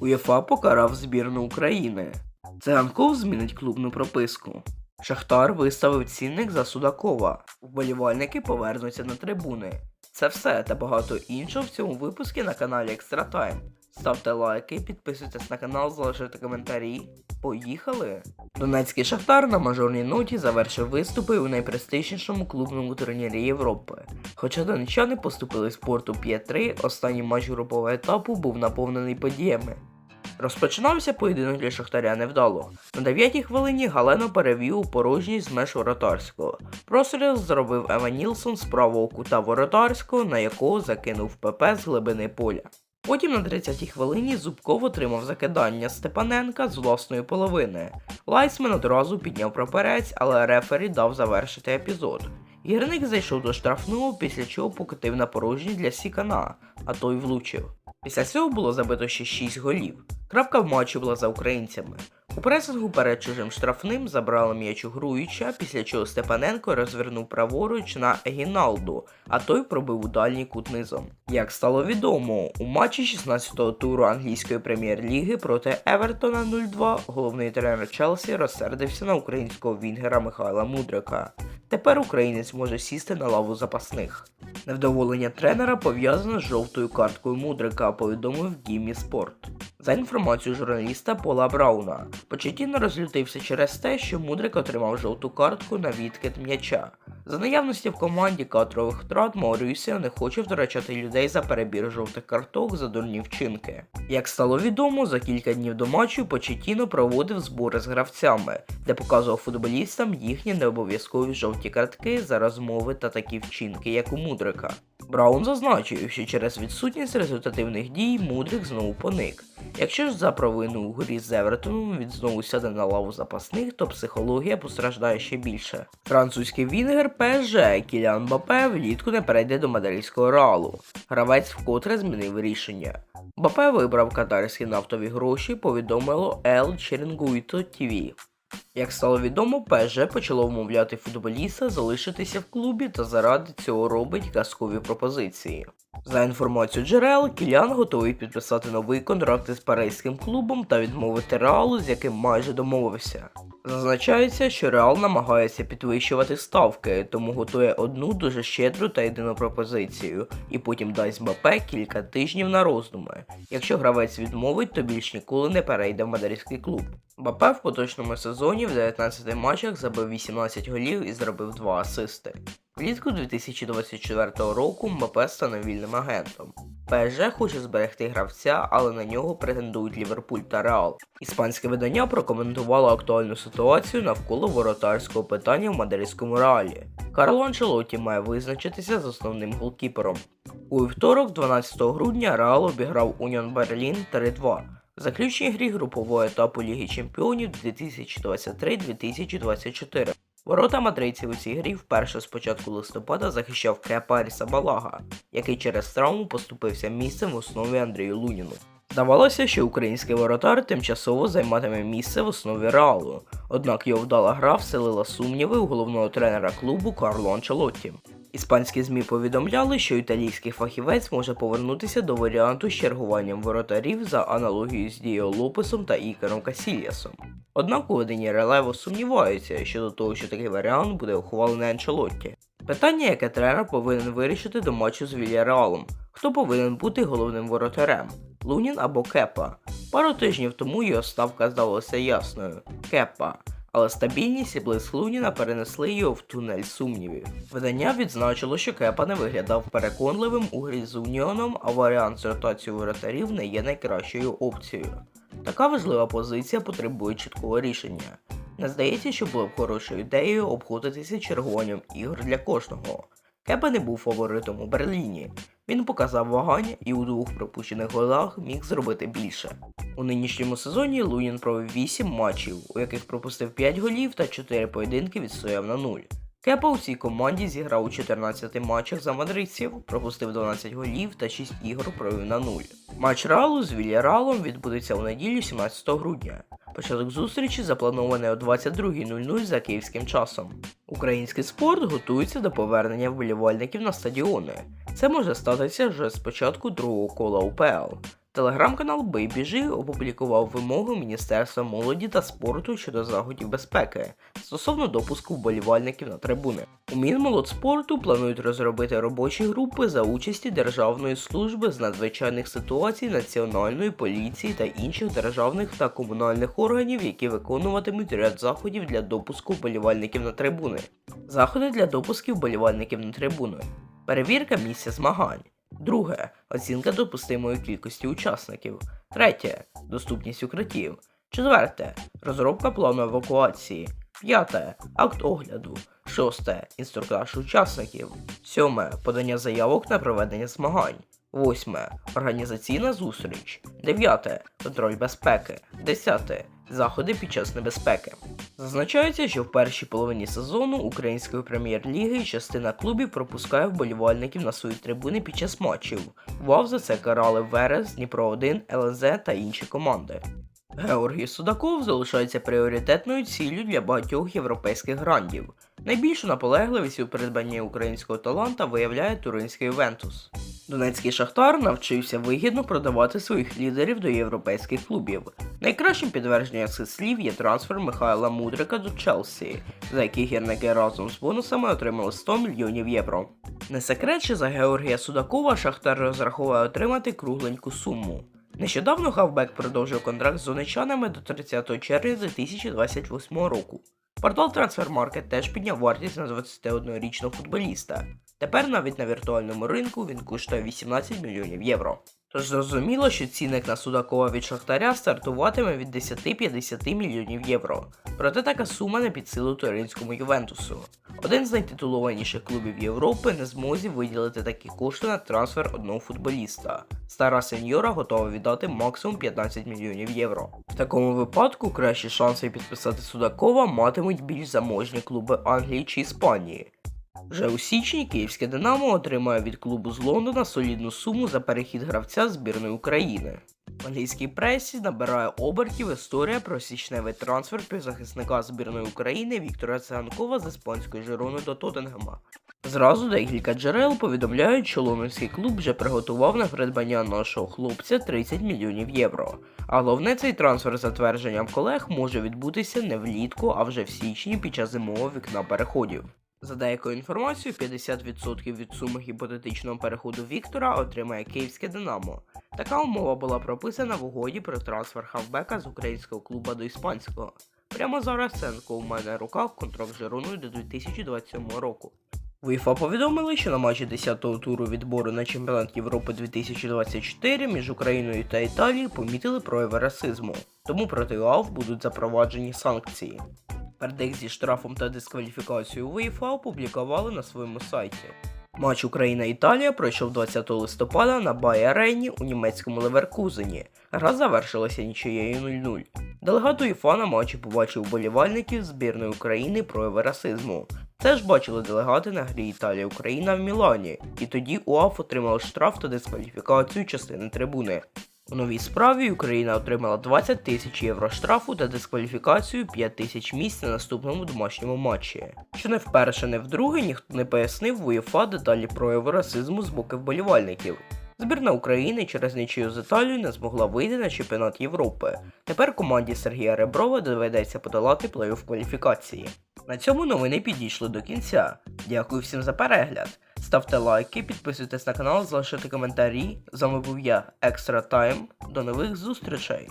УЄФА покарав збірну України. Циганков змінить клубну прописку. Шахтар виставив цінник за Судакова. Вболівальники повернуться на трибуни. Це все та багато іншого в цьому випуску на каналі Екстра Тайм. Ставте лайки, підписуйтесь на канал, залишайте коментарі. Поїхали! Донецький Шахтар на мажорній ноті завершив виступи у найпрестижнішому клубному турнірі Європи. Хоча донечани поступили з порту 5-3, останній матч групового етапу був наповнений подіями. Розпочинався поєдинок для Шахтаря невдало. На 9-й хвилині Галено перевів у порожній з меж воротарського. Простріл зробив Ева Нілсон з правого кута воротарського, на якого закинув ПП з глибини поля. Потім на 30-й хвилині Зубков отримав закидання Степаненка з власної половини. Лайсмен одразу підняв прапорець, але рефері дав завершити епізод. Гірник зайшов до штрафного, після чого покотив на порожній для Сікана, а той влучив. Після цього було забито ще 6 голів. Крапка в матчі була за українцями. У пресингу перед чужим штрафним забрали м'яч у Груїча, після чого Степаненко розвернув праворуч на Егіналду, а той пробив у дальній кут низом. Як стало відомо, у матчі 16-го туру англійської прем'єр-ліги проти Евертона 0-2 головний тренер Челсі розсердився на українського вінгера Михайла Мудрика. Тепер українець може сісти на лаву запасних. Невдоволення тренера пов'язане з жовтою карткою Мудрика, повідомив Гіммі Спорт. За інформацією журналіста Пола Брауна, Почетіно розлютився через те, що Мудрик отримав жовту картку на відкид м'яча. За наявності в команді кадрових втрат Маурісіо не хоче втрачати людей за перебір жовтих карток за дурні вчинки. Як стало відомо, за кілька днів до матчу Почетіно проводив збори з гравцями, де показував футболістам їхні необов'язкові жовті картки за розмови та такі вчинки, як у Мудрика. Браун зазначив, що через відсутність результативних дій Мудрик знову поник. Якщо ж за провину у грі з Евертоном він знову сяде на лаву запасних, то психологія постраждає ще більше. Французький вінгер ПСЖ Кілян Бапе влітку не перейде до мадридського реалу. Гравець вкотре змінив рішення. Бапе вибрав катарські нафтові гроші, повідомило El Chiringuito TV. Як стало відомо, ПСЖ почало вмовляти футболіста залишитися в клубі та заради цього робить казкові пропозиції. За інформацією джерел, Кілян готовий підписати новий контракт із паризьким клубом та відмовити Реалу, з яким майже домовився. Зазначається, що Реал намагається підвищувати ставки, тому готує одну дуже щедру та єдину пропозицію, і потім дасть Мбапе кілька тижнів на роздуми. Якщо гравець відмовить, то більш ніколи не перейде в мадридський клуб. Мбапе в поточному сезоні в 19 матчах забив 18 голів і зробив 2 асисти. Влітку 2024 року Мбапе стане вільним агентом. ПСЖ хоче зберегти гравця, але на нього претендують Ліверпуль та Реал. Іспанське видання прокоментувало актуальну ситуацію навколо воротарського питання в мадридському реалі. Карло Анчелотті має визначитися з основним голкіпером. У вівторок, 12 грудня, Реал обіграв Уніон Берлін 3-2. В заключній грі групового етапу Ліги Чемпіонів 2023-2024. Ворота мадридців у цій грі вперше з початку листопада захищав кепаріса Балага, який через травму поступився місцем в основі Андрію Луніну. Здавалося, що український воротар тимчасово займатиме місце в основі реалу, однак його вдала гра вселила сумніви у головного тренера клубу Карло Анчелотті. Іспанські ЗМІ повідомляли, що італійський фахівець може повернутися до варіанту з чергуванням воротарів за аналогією з Діо Лопесом та Ікаром Касільясом. Однак у виданні Релево сумніваються щодо того, що такий варіант буде ухвалений Анчелотті. Питання, яке тренер повинен вирішити до матчу з Вільяреалом. Хто повинен бути головним воротарем? Лунін або Кепа? Пару тижнів тому його ставка здалася ясною Кепа. Але стабільність і блиск Луніна перенесли його в тунель сумнівів. Видання відзначило, що Кепа не виглядав переконливим у грі з Уніоном, а варіант з ротацією воротарів не є найкращою опцією. Така важлива позиція потребує чіткого рішення. Не здається, що було б хорошою ідеєю обходитися чергуванням ігор для кожного. Кепа не був фаворитом у Берліні. Він показав вагання і у двох пропущених голах міг зробити більше. У нинішньому сезоні Лунін провів 8 матчів, у яких пропустив 5 голів та 4 поєдинки відстояв на 0. Кепа у цій команді зіграв у 14 матчах за мадридців, пропустив 12 голів та 6 ігор провів на 0. Матч Ралу з Вільяралом відбудеться у неділю 17 грудня. Початок зустрічі запланований о 22.00 за київським часом. Український спорт готується до повернення вболівальників на стадіони. Це може статися вже з початку другого кола УПЛ. Телеграм-канал BabyG опублікував вимогу Міністерства молоді та спорту щодо заходів безпеки стосовно допуску вболівальників на трибуни. У Мінмолодспорту планують розробити робочі групи за участі Державної служби з надзвичайних ситуацій, Національної поліції та інших державних та комунальних органів, які виконуватимуть ряд заходів для допуску вболівальників на трибуни. Заходи для допуску вболівальників на трибуни. Перевірка місця змагань. Друге оцінка допустимої кількості учасників. Третє доступність укриттів. Четверте розробка плану евакуації. П'яте акт огляду. Шосте інструктаж учасників. Сьоме подання заявок на проведення змагань. Восьме організаційна зустріч. Дев'яте контроль безпеки. Десяте заходи під час небезпеки. Зазначається, що в першій половині сезону української прем'єр-ліги частина клубів пропускає вболівальників на свої трибуни під час матчів. ВАВ за це карали Верес, Дніпро 1, ЛНЗ та інші команди. Георгій Судаков залишається пріоритетною ціллю для багатьох європейських грандів. Найбільшу наполегливість у придбанні українського таланта виявляє туринський Ювентус. Донецький Шахтар навчився вигідно продавати своїх лідерів до європейських клубів. Найкращим підтвердженням цих слів є трансфер Михайла Мудрика до Челсі, за який гірники разом з бонусами отримали 100 мільйонів євро. Не секрет, що за Георгія Судакова Шахтар розраховує отримати кругленьку суму. Нещодавно хавбек продовжив контракт з зоничанами до 30 червня 2028 року. Портал Transfermarket теж підняв вартість на 21-річного футболіста. Тепер навіть на віртуальному ринку він коштує 18 мільйонів євро. Тож зрозуміло, що цінник на Судакова від Шахтаря стартуватиме від 10-50 мільйонів євро. Проте така сума не під силу туринському Ювентусу. Один з найтитулованіших клубів Європи не змозі виділити такі кошти на трансфер одного футболіста. Стара сеньора готова віддати максимум 15 мільйонів євро. В такому випадку кращі шанси підписати Судакова матимуть більш заможні клуби Англії чи Іспанії. Вже у січні київське Динамо отримає від клубу з Лондона солідну суму за перехід гравця збірної України. В англійській пресі набирає обертів історія про січневий трансфер півзахисника збірної України Віктора Циганкова з іспанської Жирони до Тоттенгема. Зразу декілька джерел повідомляють, що лондонський клуб вже приготував на придбання нашого хлопця 30 мільйонів євро. А головне, цей трансфер за твердженням колег може відбутися не влітку, а вже в січні під час зимового вікна переходів. За деякою інформацією, 50% від суми гіпотетичного переходу Віктора отримає київське Динамо. Така умова була прописана в угоді про трансфер хавбека з українського клуба до іспанського. Прямо зараз Сенко у мене в руках контракт з Жироною до 2027 року. УЄФА повідомили, що на матчі 10-го туру відбору на чемпіонат Європи 2024 між Україною та Італією помітили прояви расизму, тому проти УАВ будуть запроваджені санкції. Вердикт зі штрафом та дискваліфікацією УЄФА опублікували на своєму сайті. Матч Україна-Італія пройшов 20 листопада на Бай Арені у німецькому Леверкузені. Гра завершилася нічиєю 0-0. Делегат УЄФА на матчі побачив вболівальників збірної України прояви расизму. Це ж бачили делегати на грі Італія-Україна в Мілані, і тоді УАФ отримав штраф та дискваліфікацію частини трибуни. У новій справі Україна отримала 20 тисяч євро штрафу та дискваліфікацію 5 тисяч місць на наступному домашньому матчі. Що не вперше, не вдруге ніхто не пояснив УЄФА деталі прояву расизму з боку вболівальників. Збірна України через нічию з Італією не змогла вийти на чемпіонат Європи. Тепер команді Сергія Реброва доведеться подолати плей-офф кваліфікації. На цьому новини підійшли до кінця. Дякую всім за перегляд. Ставте лайки, підписуйтесь на канал, залишайте коментарі. З вами був я, Екстра Тайм. До нових зустрічей!